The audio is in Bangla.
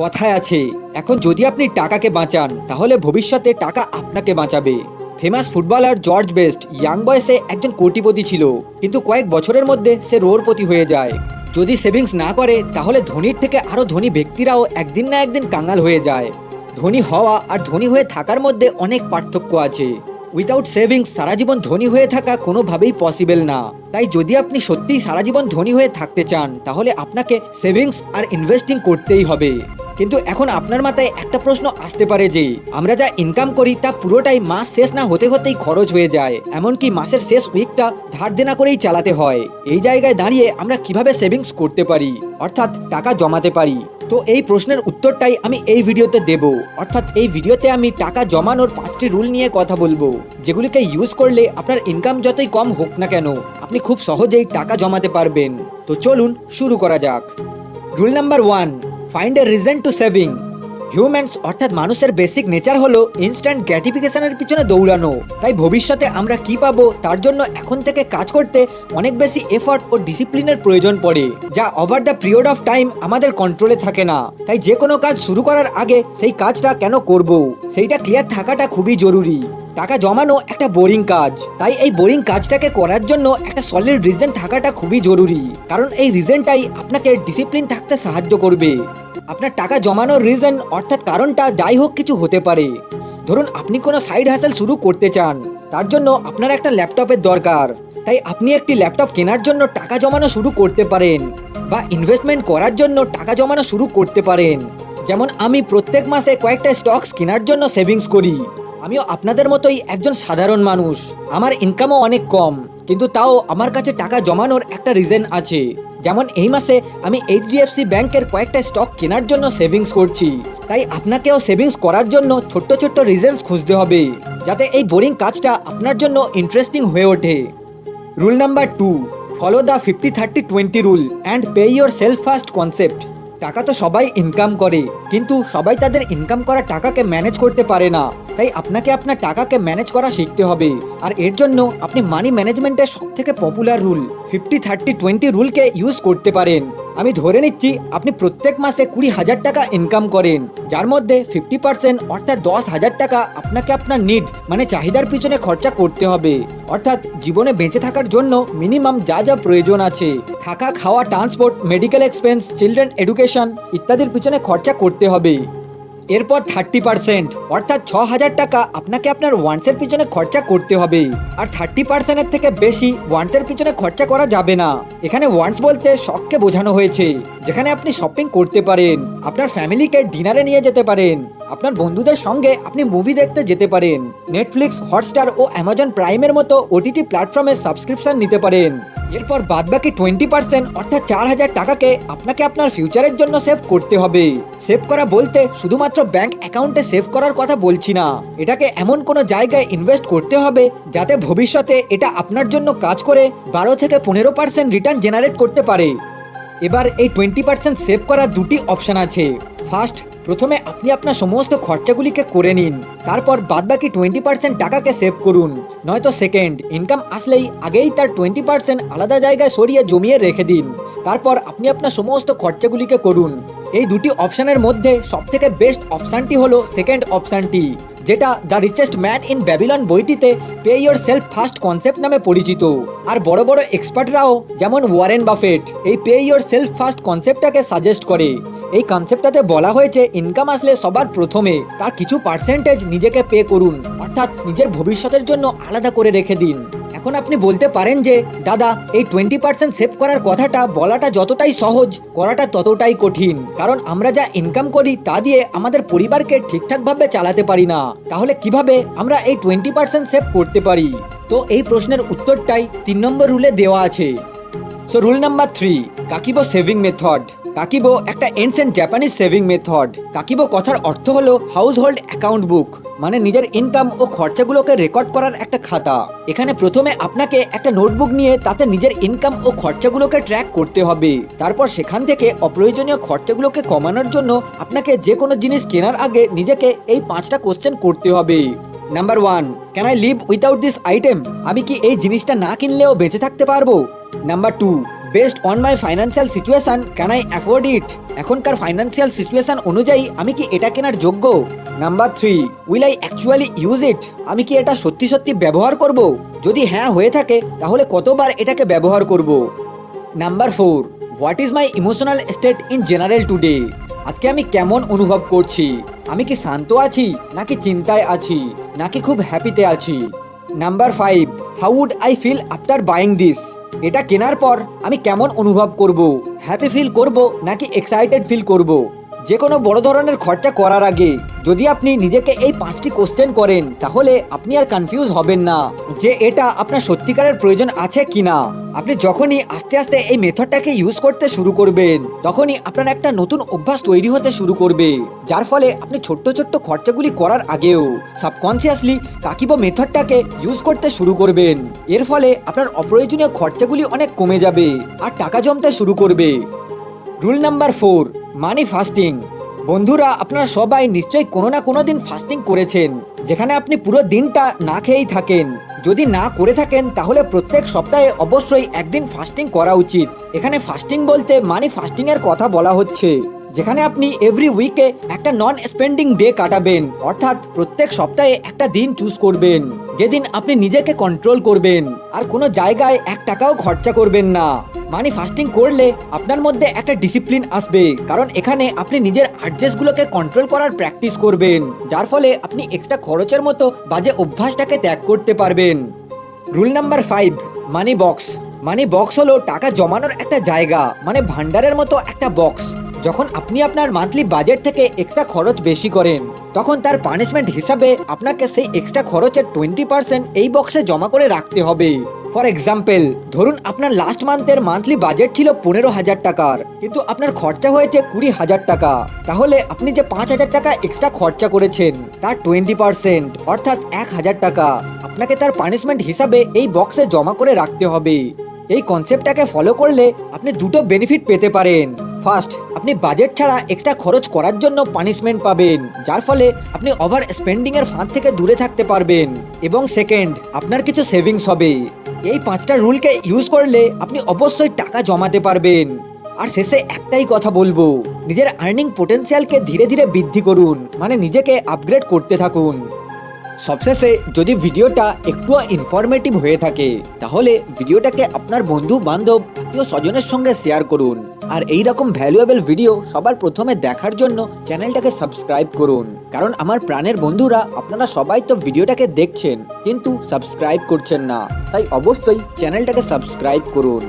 কথায় আছে, এখন যদি আপনি টাকাকে বাঁচান, তাহলে ভবিষ্যতে টাকা আপনাকে বাঁচাবে। Famous footballer George Best, young বয়সে একজন কোটিপতি ছিল, কিন্তু কয়েক বছরের মধ্যে সে রোরপতি হয়ে যায়। যদি সেভিংস না করে, তাহলে ধনীর থেকে আরও ধনী ব্যক্তিরাও একদিন না একদিন কাঙ্গাল হয়ে যায়। ধনী হওয়া আর ধনী হয়ে থাকার মধ্যে অনেক পার্থক্য আছে। উইদাউট সেভিংস, সারা জীবন ধনী হয়ে থাকা কোনোভাবেই পসিবল না। তাই যদি আপনি সত্যিই সারা জীবন ধনী হয়ে থাকতে চান, তাহলে আপনাকে সেভিংস আর ইনভেস্টিং করতেই হবে। কিন্তু এখন আপনার মাথায় একটা প্রশ্ন আসতে পারে যে, আমরা যা ইনকাম করি তা পুরোটাই মাস শেষ না হতে হতেই খরচ হয়ে যায়। এমনকি মাসের শেষ উইকটা ধার দেনা করেই চালাতে হয়। এই জায়গায় দাঁড়িয়ে আমরা কীভাবে সেভিংস করতে পারি? অর্থাৎ টাকা জমাতে পারি? তো এই প্রশ্নের উত্তরটাই আমি এই ভিডিওতে দেব। অর্থাৎ এই ভিডিওতে আমি টাকা জমানোর পাঁচটি রুল নিয়ে কথা বলব, যেগুলিকে ইউজ করলে আপনার ইনকাম যতই কম হোক না কেন, আপনি খুব সহজেই টাকা জমাতে পারবেন। তো চলুন শুরু করা যাক। Rule number one find a reason to saving humans অর্থাৎ মানুষের বেসিক নেচার হলো ইনস্ট্যান্ট গ্র্যাটিফিকেশনের পিছনে দৌড়ানো। তাই ভবিষ্যতে আমরা কি পাবো, তার জন্য এখন থেকে কাজ করতে অনেক বেশি এফর্ট ও ডিসিপ্লিনের প্রয়োজন পড়ে, যা over the period of time আমাদের কন্ট্রোলে থাকে না। তাই যে কোনো কাজ শুরু করার আগে সেই কাজটা কেন করব? সেইটা ক্লিয়ার থাকাটা খুবই জরুরি। টাকা জমানো একটা বোরিং কাজ। তাই এই বোরিং কাজটাকে করার জন্য একটা সলিড রিজন থাকাটা খুবই জরুরি। কারণ এই রিজনটাই আপনাকে ডিসিপ্লিন থাকতে সাহায্য করবে। আপনার টাকা জমানোর রিজন অর্থাৎ কারণটা যাই হোক কিছু হতে পারে। ধরুন, আপনি কোনো সাইড হাসেল শুরু করতে চান। তার জন্য আপনার একটা ল্যাপটপের দরকার। তাই আপনি একটি ল্যাপটপ কেনার জন্য টাকা জমানো শুরু করতে পারেন বা ইনভেস্টমেন্ট করার জন্য টাকা জমানো শুরু করতে পারেন। যেমন, আমি প্রত্যেক মাসে কয়েকটা স্টকস কেনার জন্য সেভিংস করি। আমিও আপনাদের মতোই একজন সাধারণ মানুষ। আমার ইনকামও অনেক কম, কিন্তু তাও আমার কাছে টাকা জমানোর একটা রিজন আছে। যেমন এই মাসে আমি এইচডিএফসি ব্যাংকের কয়েকটা স্টক কেনার জন্য সেভিংস করছি। তাই আপনাকেও সেভিংস করার জন্য ছোট্ট ছোট্ট রিজেন্স খুঁজতে হবে, যাতে এই বোরিং কাজটা আপনার জন্য ইন্টারেস্টিং হয়ে ওঠে। Rule number two follow the fifty thirty twenty rule and pay yourself first concept টাকা তো সবাই ইনকাম করে, কিন্তু সবাই তাদের ইনকাম করা টাকাকে ম্যানেজ করতে পারে না। তাই আপনাকে আপনার টাকাকে ম্যানেজ করা শিখতে হবে। আর এর জন্য আপনি মানি ম্যানেজমেন্টের সব থেকে popular rule fifty thirty twenty রুলকে use করতে পারেন। আমি ধরে নিচ্ছি আপনি প্রত্যেক মাসে কুড়ি হাজার টাকা ইনকাম করেন। যার মধ্যে ফিফটি পার্সেন্ট অর্থাৎ দশ হাজার টাকা আপনাকে আপনার নিড মানে চাহিদার পিছনে খরচা করতে হবে। অর্থাৎ জীবনে বেঁচে থাকার জন্য মিনিমাম যা যা প্রয়োজন আছে। থাকা, খাওয়া transport medical expense children education ইত্যাদির পিছনে খরচা করতে হবে। এরপর থার্টি পার্সেন্ট অর্থাৎ ছ হাজার টাকা আপনাকে আপনার ওয়ান্সের পিছনে খরচা করতে হবে। আর থার্টি পার্সেন্টের থেকে বেশি ওয়ান্সের পিছনে খরচা করা যাবে না। এখানে ওয়ান্স বলতে শখকে বোঝানো হয়েছে, যেখানে আপনি শপিং করতে পারেন, আপনার ফ্যামিলিকে ডিনারে নিয়ে যেতে পারেন। আপনার বন্ধুদের সঙ্গে আপনি মুভি দেখতে যেতে পারেন। নেটফ্লিক্স হটস্টার ও অ্যামাজন প্রাইমের মতো ওটিটি প্ল্যাটফর্মের সাবস্ক্রিপশন নিতে পারেন। এরপর বাদবাকি টোয়েন্টি পার্সেন্ট অর্থাৎ চার হাজার টাকাকে আপনাকে আপনার ফিউচারের জন্য সেভ করতে হবে। সেভ করা বলতে শুধুমাত্র ব্যাংক অ্যাকাউন্টে সেভ করার কথা বলছি না। এটাকে এমন কোনো জায়গায় ইনভেস্ট করতে হবে যাতে ভবিষ্যতে এটা আপনার জন্য কাজ করে বারো থেকে পনেরো পার্সেন্ট রিটার্ন জেনারেট করতে পারে। এবার এই টোয়েন্টি পার্সেন্ট সেভ করার দুটি অপশন আছে। ফার্স্ট প্রথমে আপনি আপনার সমস্ত খরচাগুলিকে করে নিন, তারপর বাদবাকি টোয়েন্টি পার্সেন্ট টাকাকে সেভ করুন। নয়তো সেকেন্ড ইনকাম আসলেই আগেই তার টোয়েন্টি পার্সেন্ট আলাদা জায়গায় সরিয়ে জমিয়ে রেখে দিন। তারপর আপনি আপনার সমস্ত খরচাগুলিকে করুন। এই দুটি অপশানের মধ্যে সবথেকে বেস্ট অপশানটি হলো সেকেন্ড অপশানটি যেটা the richest man in Babylon বইটিতে pay yourself first concept নামে পরিচিত। আর বড় বড় এক্সপার্টরাও যেমন ওয়ারেন বাফেট এই পে ইয়োর সেলফ ফার্স্ট কনসেপ্টটাকে সাজেস্ট করে। এই কনসেপ্টটাতে বলা হয়েছে ইনকাম আসলে সবার প্রথমে। তার কিছু পার্সেন্টেজ নিজেকে পে করুন, অর্থাৎ নিজের ভবিষ্যতের জন্য আলাদা করে রেখে দিন। এখন আপনি বলতে পারেন যে, দাদা, এই টোয়েন্টি পার্সেন্ট সেভ করার কথাটা বলাটা যতটাই সহজ, করাটা ততটাই কঠিন। কারণ আমরা যা ইনকাম করি, তা দিয়ে আমাদের পরিবারকে ঠিকঠাকভাবে চালাতে পারি না। তাহলে কীভাবে আমরা এই টোয়েন্টি পার্সেন্ট সেভ করতে পারি? তো এই প্রশ্নের উত্তরটাই তিন নম্বর রুলে দেওয়া আছে। So rule number three Kakeibo saving method Kakeibo একটা ancient Japanese saving method Kakeibo কথার অর্থ হলো হাউস হোল্ড অ্যাকাউন্ট বুক মানে নিজের ইনকাম ও খরচাগুলোকে রেকর্ড করার একটা খাতা। এখানে প্রথমে আপনাকে একটা নোটবুক নিয়ে তাতে নিজের ইনকাম ও খরচাগুলোকে ট্র্যাক করতে হবে। তারপর সেখান থেকে অপ্রয়োজনীয় খরচাগুলোকে কমানোর জন্য আপনাকে যে কোনো জিনিস কেনার আগে নিজেকে এই পাঁচটা কোশ্চেন করতে হবে। Number one can I live without this item আমি কি এই জিনিসটা না কিনলেও বেঁচে থাকতে পারব? Number two based on my financial situation can I afford it এখনকার ফাইন্যান্সিয়াল সিচুয়েশন অনুযায়ী আমি কি এটা কেনার যোগ্য? Number three will I actually use it আমি কি এটা সত্যি সত্যি ব্যবহার করব? যদি হ্যাঁ হয়ে থাকে, তাহলে কতবার এটাকে ব্যবহার করব? Number four what is my emotional state in general today আজকে আমি কেমন অনুভব করছি? আমি কি শান্ত আছি, নাকি চিন্তায় আছি, নাকি খুব হ্যাপিতে আছি? Number five how would I feel after buying this এটা কেনার পর আমি কেমন অনুভব করব? হ্যাপি ফিল করব নাকি এক্সাইটেড ফিল করব? যে কোনো বড় ধরনের খরচা করার আগে যদি আপনি নিজেকে এই পাঁচটি কোশ্চেন করেন, তাহলে আপনি আর কনফিউজ হবেন না যে এটা আপনার সত্যিকারের প্রয়োজন আছে কিনা। আপনি যখনই আস্তে আস্তে এই মেথডটাকে ইউজ করতে শুরু করবেন, তখনই আপনার একটা নতুন অভ্যাস তৈরি হতে শুরু করবে, যার ফলে আপনি ছোট্ট ছোট্ট খরচাগুলি করার আগেও সাবকনসিয়াসলি কাকিব মেথডটাকে ইউজ করতে শুরু করবেন। এর ফলে আপনার অপ্রয়োজনীয় খরচাগুলি অনেক কমে যাবে আর টাকা জমতে শুরু করবে। Rule number four money fasting. বন্ধুরা, আপনারা সবাই নিশ্চয়ই কোনো না কোনো দিন ফাস্টিং করেছেন, যেখানে আপনি পুরো দিনটা না খেয়েই থাকেন। যদি না করে থাকেন, তাহলে প্রত্যেক সপ্তাহে অবশ্যই একদিন ফাস্টিং করা উচিত। এখানে ফাস্টিং বলতে মানি ফাস্টিং এর কথা বলা হচ্ছে, যেখানে আপনি এভরি উইকে একটা নন স্পেন্ডিং ডে কাটাবেন, অর্থাৎ প্রত্যেক সপ্তাহে একটা দিন চুজ করবেন। যেদিন আপনি নিজেকে কন্ট্রোল করবেন, আর কোনো জায়গায় এক টাকাও খরচা করবেন না। মানি ফাস্টিং করলে আপনার মধ্যে একটা ডিসিপ্লিন আসবে, কারণ এখানে আপনি নিজের আর্জেসগুলোকে কন্ট্রোল করার প্র্যাকটিস করবেন, যার ফলে আপনি এক্সট্রা খরচের মতো বাজে অভ্যাসটাকে ত্যাগ করতে পারবেন। Rule number five money box money box হলো টাকা জমানোর একটা জায়গা মানে ভান্ডারের মতো একটা বক্স যখন আপনি আপনার মান্থলি বাজেট থেকে এক্সট্রা খরচ বেশি করেন। তখন তার পানিশমেন্ট হিসাবে আপনাকে সেই এক্সট্রা খরচের টোয়েন্টি পার্সেন্ট এই বক্সে জমা করে রাখতে হবে। ফর এক্সাম্পল ধরুন আপনার লাস্ট মান্থের মান্থলি বাজেট ছিল পনেরো হাজার টাকার, কিন্তু আপনার খরচা হয়েছে কুড়ি হাজার টাকা। তাহলে আপনি যে পাঁচ হাজার টাকা এক্সট্রা খরচা করেছেন, তার টোয়েন্টি পার্সেন্ট অর্থাৎ এক হাজার টাকা, আপনাকে তার পানিশমেন্ট হিসাবে এই বক্সে জমা করে রাখতে হবে। এই কনসেপ্টটাকে ফলো করলে আপনি দুটো বেনিফিট পেতে পারেন। ফার্স্ট আপনি বাজেট ছাড়া এক্সট্রা খরচ করার জন্য পানিশমেন্ট পাবেন, যার ফলে আপনি ওভার স্পেন্ডিং এর ফাঁদ থেকে দূরে থাকতে পারবেন। এবং সেকেন্ড আপনার কিছু সেভিংস হবে। এই পাঁচটা রুলকে ইউজ করলে আপনি অবশ্যই টাকা জমাতে পারবেন। আর শেষে একটাই কথা বলব, নিজের আর্নিং পোটেনশিয়ালকে ধীরে ধীরে বৃদ্ধি করুন মানে নিজেকে আপগ্রেড করতে থাকুন। সবশেষে, যদি ভিডিওটা একটু ইনফরমেটিভ হয়ে থাকে, তাহলে ভিডিওটাকে আপনার বন্ধু বান্ধব আত্মীয় স্বজনের সঙ্গে শেয়ার করুন। আর এই রকম ভ্যালুয়েবল ভিডিও সবার প্রথমে দেখার জন্য চ্যানেলটাকে সাবস্ক্রাইব করুন। কারণ আমার প্রাণের বন্ধুরা, আপনারা সবাই তো ভিডিওটাকে দেখছেন, কিন্তু সাবস্ক্রাইব করছেন না। তাই অবশ্যই চ্যানেলটাকে সাবস্ক্রাইব করুন।